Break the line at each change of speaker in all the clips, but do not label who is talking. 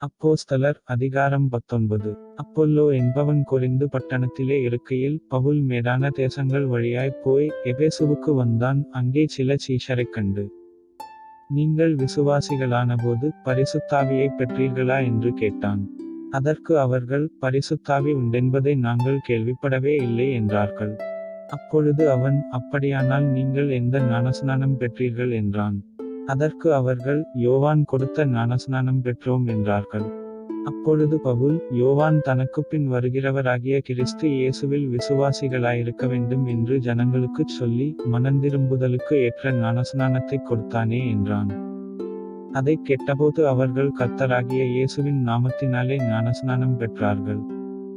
அப்போஸ்தலர் அதிகாரம் பத்தொன்பது. அப்பொல்லோ என்பவன் கொரிந்து பட்டணத்திலே இருக்கையில் பவுல் மேடான தேசங்கள் வழியாய் போய் எபேசுவுக்கு வந்தான் அங்கே சில சீஷரைக் கண்டு. நீங்கள் விசுவாசிகளான போது பரிசுத்தாவியைப் பெற்றீர்களா? என்று கேட்டான். அதற்கு அவர்கள் பரிசுத்தாவி உண்டென்பதை நாங்கள் கேள்விப்படவே இல்லை என்றார்கள். அப்பொழுது அவன் அப்படியானால் நீங்கள் எந்த ஞானஸ்நானம் பெற்றீர்கள்? என்றான். அதற்கு அவர்கள் யோவான் கொடுத்த ஞானஸ்நானம் பெற்றோம் என்றார்கள். அப்பொழுது பவுல் யோவான் தனக்கு பின் வருகிறவராகிய கிறிஸ்து இயேசுவில் விசுவாசிகளாயிருக்க வேண்டும் என்று ஜனங்களுக்குச் சொல்லி மனந்திரும்புதலுக்கு ஏற்ற ஞானஸ்நானத்தை கொடுத்தானே என்றான். அதை கேட்டபோது அவர்கள் கர்த்தராகிய இயேசுவின் நாமத்தினாலே ஞானஸ்நானம் பெற்றார்கள்.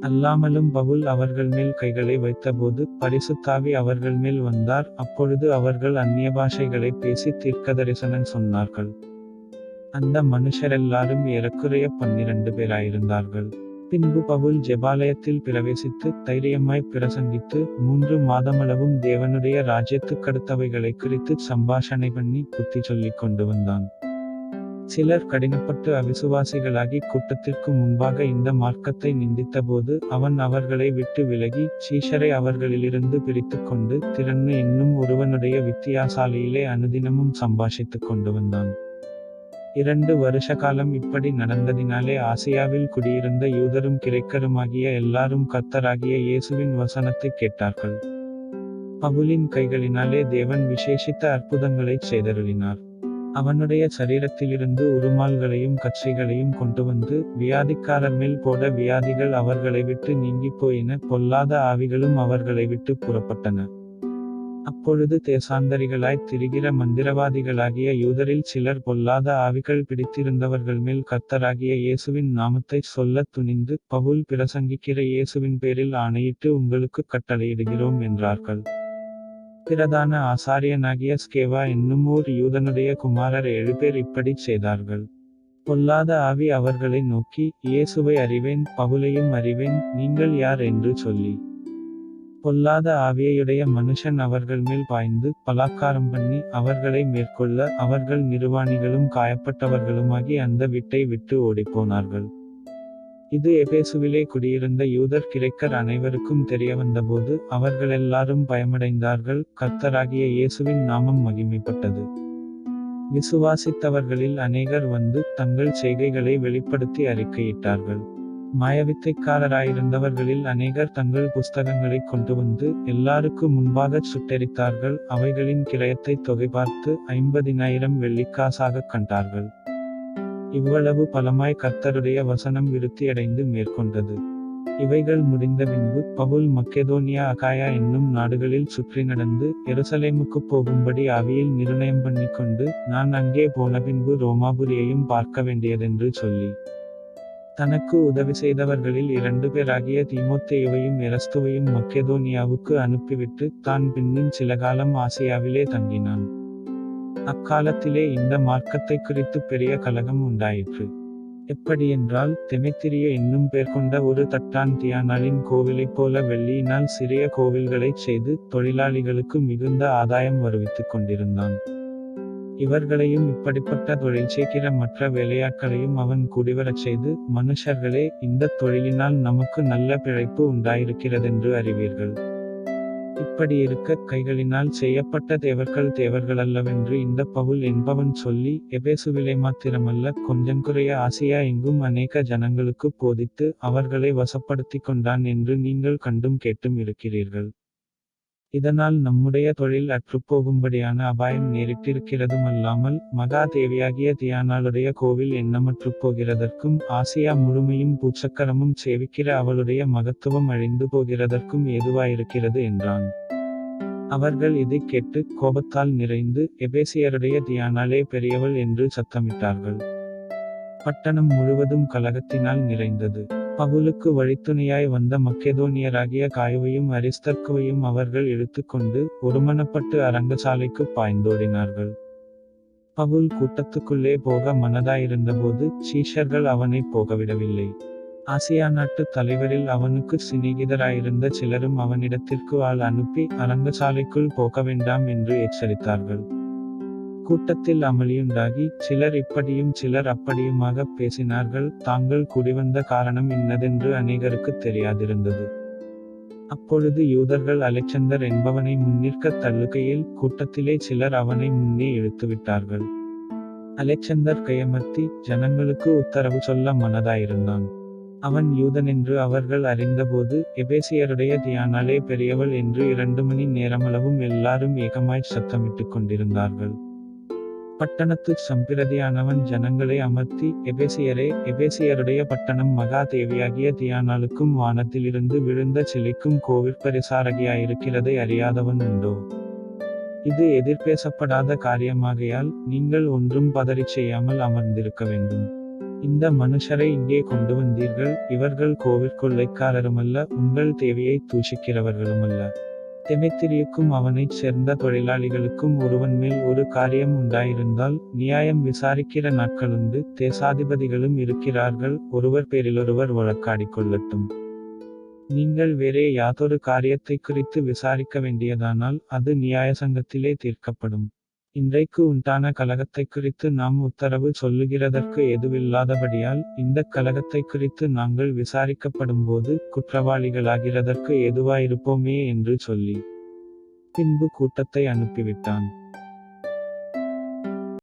அல்லாமலும் பவுல் அவர்கள் மேல் கைகளை வைத்தபோது பரிசுத்தாவி அவர்கள் மேல் வந்தார். அப்பொழுது அவர்கள் அந்நிய பாஷைகளை பேசி தீர்க்கதரிசனம் சொன்னார்கள். அந்த மனுஷரெல்லாரும் ஏறக்குறைய பன்னிரண்டு பேராயிருந்தார்கள். பின்பு பவுல் ஜெபாலயத்தில் பிரவேசித்து தைரியமாய் பிரசங்கித்து மூன்று மாதமளவும் தேவனுடைய ராஜ்யத்துக்கடுத்தவைகளை குறித்து சம்பாஷணை பண்ணி புத்தி சொல்லிக் கொண்டு வந்தான். சிலர் கடினப்பட்டு அவிசுவாசிகளாகி கூட்டத்திற்கு முன்பாக இந்த மார்க்கத்தை நிந்தித்தபோது அவன் அவர்களை விட்டு விலகி சீஷரை அவர்களிலிருந்து பிரித்து கொண்டு திறன்னு என்னும் ஒருவனுடைய வித்தியாசாலையிலே அனுதினமும் சம்பாஷித்துக் கொண்டு வந்தான். இரண்டு வருஷ காலம் இப்படி நடந்ததினாலே ஆசியாவில் குடியிருந்த யூதரும் கிரைக்கருமாகிய எல்லாரும் கர்த்தராகிய இயேசுவின் வசனத்தை கேட்டார்கள். பவுலின் கைகளினாலே தேவன் விசேஷித்த அற்புதங்களைச் செய்தருளினார். அவனுடைய சரீரத்திலிருந்து உருமால்களையும் கச்சைகளையும் கொண்டு வந்து வியாதிக்காரர் மேல் போட வியாதிகள் அவர்களை விட்டு நீங்கி போயின பொல்லாத ஆவிகளும் அவர்களை விட்டு புறப்பட்டன. அப்பொழுது தேசாந்தரிகளாய் திரிகிற மந்திரவாதிகளாகிய யூதரில் சிலர் பொல்லாத ஆவிகள் பிடித்திருந்தவர்கள் மேல் கர்த்தராகிய இயேசுவின் நாமத்தை சொல்லத் துணிந்து பவுல் பிரசங்கிக்கிற இயேசுவின் பேரில் ஆணையிட்டு உங்களுக்கு கட்டளையிடுகிறோம் என்றார்கள். பிரதான ஆசாரியனாகிய ஸ்கேவா என்னும் ஓர் யூதனுடைய குமாரர் ஏழு பேர் இப்படி செய்தார்கள். பொல்லாத ஆவி அவர்களை நோக்கி இயேசுவை அறிவேன் பவுலையும் அறிவேன் நீங்கள் யார் என்று சொல்லி. பொல்லாத ஆவியையுடைய மனுஷன் அவர்கள் மேல் பாய்ந்து பலாக்காரம் பண்ணி அவர்களை மேற்கொள்ள அவர்கள் நிர்வாணிகளும் காயப்பட்டவர்களுமாகி அந்த வீட்டை விட்டு ஓடிப்போனார்கள் இது எபேசுவிலே குடியிருந்த யூதர் கிரேக்கர் அனைவருக்கும் தெரியவந்தபோது அவர்கள் எல்லாரும் பயமடைந்தார்கள். கர்த்தராகிய இயேசுவின் நாமம் மகிமைப்பட்டது. விசுவாசித்தவர்களில் அநேகர் வந்து தங்கள் செய்கைகளை வெளிப்படுத்தி அறிக்கையிட்டார்கள். மாயவித்தைக்காரராயிருந்தவர்களில் அநேகர் தங்கள் புஸ்தகங்களை கொண்டு வந்து எல்லாருக்கும் முன்பாக சுட்டெரித்தார்கள். அவைகளின் கிரயத்தை தொகை பார்த்து ஐம்பதினாயிரம் வெள்ளிக்காசாக கண்டார்கள். இவ்வளவு பலமாய் கர்த்தருடைய வசனம் விருத்தியடைந்து மேற்கொண்டது. இவைகள் முடிந்த பின்பு பவுல் மக்கெதோனியா அகாயா என்னும் நாடுகளில் சுற்றி நடந்து எருசலேமுக்கு போகும்படி ஆவியில் நிர்ணயம் பண்ணிக்கொண்டு நான் அங்கே போன பின்பு ரோமாபுரியையும் பார்க்க வேண்டியதென்று சொல்லி. தனக்கு உதவி செய்தவர்களில் இரண்டு பேராகிய தீமோத்தேயுவையும் எரஸ்துவையும் மக்கெதோனியாவுக்கு அனுப்பிவிட்டு தான் பின்னும் சில காலம் ஆசியாவிலே தங்கினான். அக்காலத்திலே இந்த மார்க்கத்தை குறித்து பெரிய கலகம் உண்டாயிற்று. எப்படியென்றால் தெமெத்திரிய என்னும் பேர் கொண்ட ஒரு தட்டான் தியானாளின் கோவிலைப் போல வெள்ளியினால் சிறிய கோவில்களைச் செய்து தொழிலாளிகளுக்கு மிகுந்த ஆதாயம் வருவித்துக் கொண்டிருந்தான். இவர்களையும் இப்படிப்பட்ட தொழில் செய்கிற மற்ற வேலையாட்களையும் அவன் குடிவரச் செய்து மனுஷர்களே இந்த தொழிலினால் நமக்கு நல்ல பிழைப்பு உண்டாயிருக்கிறதென்று அறிவீர்கள். இப்படி இருக்க கைகளினால் செய்யப்பட்ட தேவர்கள் தேவர்களல்லவென்று இந்த பவுல் என்பவன் சொல்லி எபேசுவிலே மாத்திரமல்ல கொஞ்சங்குறைய ஆசியா எங்கும் அநேக ஜனங்களுக்கு போதித்து அவர்களை வசப்படுத்தி கொண்டான் என்று நீங்கள் கண்டும் கேட்டும் இருக்கிறீர்கள். இதனால் நம்முடைய தொழில் அற்றுப்போகும்படியான அபாயம் நேரிட்டிருக்கிறதுமல்லாமல் மகா தேவியாகிய தியானாளுடைய கோவில் எண்ணமற்று போகிறதற்கும் ஆசியா முழுமையும் பூச்சக்கரமும் சேவிக்கிற அவளுடைய மகத்துவம் அழிந்து போகிறதற்கும் ஏதுவாயிருக்கிறது என்றான். அவர்கள் இதை கேட்டு கோபத்தால் நிறைந்து எபேசியருடைய தியானாலே பெரியவள் என்று சத்தமிட்டார்கள். பட்டணம் முழுவதும் கலகத்தினால் நிறைந்தது. பவுலுக்கு வழித்துணையாய் வந்த மக்கெதோனியராகிய காயுவையும் அரிஸ்தர்க்குவையும் அவர்கள் இழுத்துக்கொண்டு ஒருமனப்பட்டு அரங்கசாலைக்கு பாய்ந்தோடினார்கள். பவுல் கூட்டத்துக்குள்ளே போக மனதாயிருந்தபோது சீஷர்கள் அவனை போகவிடவில்லை. ஆசியா நாட்டு தலைவரில் அவனுக்கு சிநேகிதராயிருந்த சிலரும் அவனிடத்திற்கு ஆள் அனுப்பி அரங்கசாலைக்குள் போக வேண்டாம் என்று எச்சரித்தார்கள். கூட்டத்தில் அமளியுண்டாகி சிலர் இப்படியும் சிலர் அப்படியுமாக பேசினார்கள். தாங்கள் குடிவந்த காரணம் இன்னதென்று அநேகருக்கு தெரியாதிருந்தது. அப்பொழுது யூதர்கள் அலெக்சந்தர் என்பவனை முன்னிற்கத் தள்ளுகையில் கூட்டத்திலே சிலர் அவனை முன்னே இழுத்துவிட்டார்கள். அலெக்சந்தர் கையமர்த்தி ஜனங்களுக்கு உத்தரவு சொல்ல மனதாயிருந்தான். அவன் யூதனென்று அவர்கள் அறிந்தபோது எபேசியருடைய தியானாலே பெரியவள் என்று இரண்டு மணி நேரமளவும் எல்லாரும் ஏகமாய் சத்தமிட்டுக் கொண்டிருந்தார்கள். பட்டணத்துச் சம்பிரதியானவன் ஜனங்களை அமர்த்தி எபேசியரே எபேசியருடைய பட்டணம் மகா தேவியாகிய தியானாளுக்கும் வானத்திலிருந்து விழுந்த சிலைக்கும் கோவிற்பரிசாரகியாயிருக்கிறதை அறியாதவன் உண்டோ இது எதிர்பேசப்படாத காரியமாகையால் நீங்கள் ஒன்றும் பதறிச் செய்யாமல் அமர்ந்திருக்க வேண்டும் இந்த மனுஷரை இங்கே கொண்டு வந்தீர்கள் இவர்கள் கோவிற்கொள்ளைக்காரருமல்ல உங்கள் தேவியை தூஷிக்கிறவர்களுமல்ல தெமெத்திரியுக்கும் அவனைச் சேர்ந்த தொழிலாளிகளுக்கும் ஒருவன் மேல் ஒரு காரியம் உண்டாயிருந்தால் நியாயம் விசாரிக்கிற நாட்களுண்டு தேசாதிபதிகளும் இருக்கிறார்கள் ஒருவர் பேரிலொருவர் வழக்காடிக் கொள்ளட்டும் நீங்கள் வேறே யாதொரு காரியத்தை குறித்து விசாரிக்க வேண்டியதானால் அது நியாய சங்கத்திலே தீர்க்கப்படும். இன்றைக்கு உண்டான கலகத்தை குறித்து நாம் உத்தரவு சொல்லுகிறதற்கு எதுவில்லாதபடியால் இந்த கலகத்தை குறித்து நாங்கள் விசாரிக்கப்படும்போது குற்றவாளிகளாகிறதற்கு எதுவாயிருப்போமே என்று சொல்லி பின்பு கூட்டத்தை அனுப்பிவிட்டான்.